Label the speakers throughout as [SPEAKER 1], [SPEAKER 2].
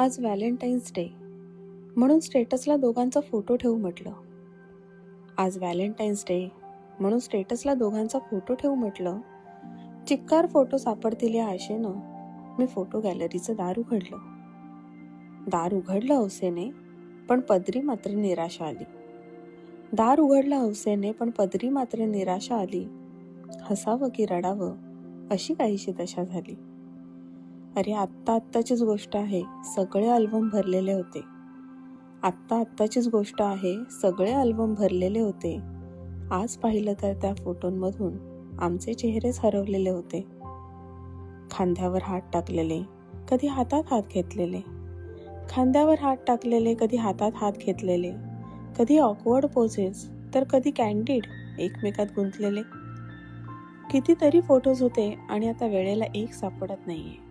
[SPEAKER 1] आज Valentine's day. म्हणून स्टेटसला दोघांचा फोटो ठेवू म्हटलं. आज व्हॅलेंटाईन्स डे. म्हणून स्टेटसला दोघांचा फोटो ठेवू म्हटलं. चिक्कार फोटो सापडतील या आशेनं मी फोटो गॅलरीचं दार उघडलं. दार उघडलं हौसेने पण पदरी मात्र निराशा आली. दार उघडलं हौसेने पण पदरी मात्र निराशा आली. हसावं की रडावं अशी काहीशी दशा झाली. अरे आत्ता आत्ताचीच गोष्ट आहे. सगळे अल्बम भरलेले होते. आत्ता आत्ताचीच गोष्ट आहे. सगळे अल्बम भरलेले होते. आज पाहिलं तर त्या फोटोंमधून आमचे चेहरेच हरवलेले होते. खांद्यावर हात टाकलेले कधी हातात हात घेतलेले. खांद्यावर हात टाकलेले कधी हातात हात घेतलेले. कधी ऑकवर्ड पोझेस तर कधी कॅन्डिड एकमेकात गुंतलेले. कितीतरी फोटोज होते आणि आता वेळेला एक सापडत नाहीये.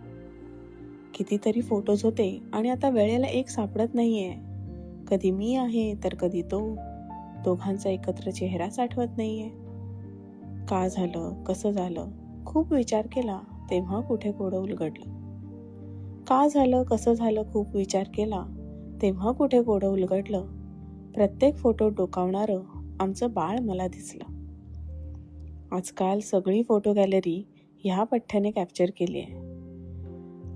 [SPEAKER 1] कितीतरी फोटोज होते आणि आता वेळेला एक सापडत नाहीये. कधी मी आहे तर कधी तो. दोघांचा एकत्र चेहराच आठवत नाहीये. का झालं कसं झालं? खूप विचार केला तेव्हा कुठे कोडं उलगडलं. का झालं कसं झालं खूप विचार केला तेव्हा कुठे कोडं उलगडलं? प्रत्येक फोटो डोकावणारं आमचं बाळ मला दिसलं. आजकाल सगळी फोटो गॅलरी ह्या पठ्ठ्याने कॅप्चर केली आहे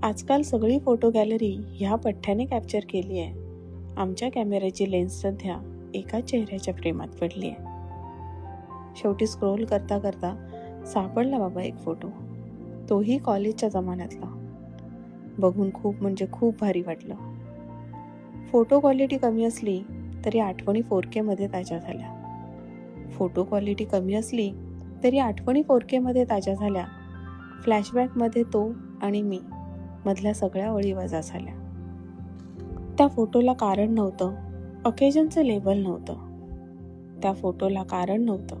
[SPEAKER 1] आजकाल सगळी फोटो गॅलरी ह्या पठ्ठ्याने कॅप्चर केली आहे. आमच्या कॅमेऱ्याची लेन्स सध्या एका चेहऱ्याच्या प्रेमात पडली आहे. शेवटी स्क्रोल करता करता सापडला बाबा एक फोटो तोही कॉलेजच्या जमान्यातला. बघून खूप म्हणजे खूप भारी वाटलं. फोटो क्वालिटी कमी असली तरी आठवणी फोर केमध्ये ताज्या झाल्या. फोटो क्वालिटी कमी असली तरी आठवणी फोर केमध्ये ताज्या झाल्या. फ्लॅशबॅकमध्ये तो आणि मी. मधल्या सगळ्या ओळी वजा झाल्या. त्या फोटोला कारण नव्हतं. अकेजनचं लेबल नव्हतं. त्या फोटोला कारण नव्हतं.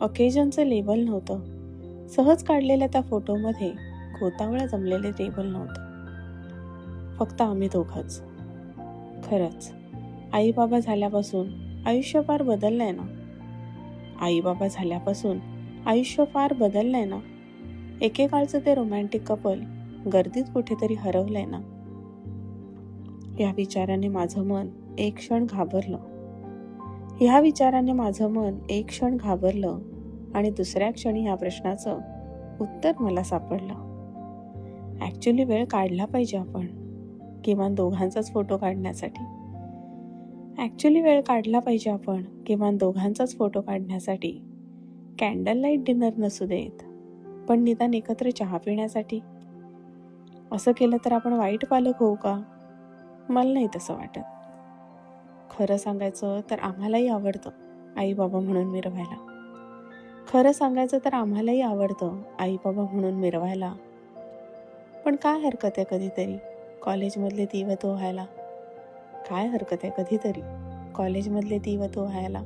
[SPEAKER 1] अकेजनचं लेबल नव्हतं. सहज काढलेल्या त्या फोटोमध्ये गोतावळा जमलेले टेबल नव्हतं. फक्त आम्ही दोघंच. खरंच आई बाबा झाल्यापासून आयुष्य फार बदललंय ना? आई बाबा झाल्यापासून आयुष्य फार बदललंय ना? एकेकाळचं ते रोमॅन्टिक कपल गर्दीत कुठेतरी हरवलंय ना. या विचाराने माझं मन एक क्षण घाबरलं. ह्या विचाराने माझं मन एक क्षण घाबरलं आणि दुसऱ्या क्षणी ह्या प्रश्नाचं उत्तर मला सापडलं. ॲक्च्युली वेळ काढला पाहिजे आपण किमान दोघांचाच फोटो काढण्यासाठी. ॲक्च्युली वेळ काढला पाहिजे आपण किमान दोघांचाच फोटो काढण्यासाठी. कॅन्डल लाइट डिनर नसू देत पण निदान एकत्र चहा पिण्यासाठी. असं केलं तर आपण वाईट पालक होऊ का? मला नाही तसं वाटत. खरं सांगायचं तर आम्हालाही आवडतं आई बाबा म्हणून मिरवायला. खरं सांगायचं तर आम्हालाही आवडतं आई बाबा म्हणून मिरवायला. पण काय हरकत आहे कधीतरी? कॉलेजमधले दिवत व्हायला काय हरकत आहे कधीतरी? कॉलेजमधले दिवत व्हायला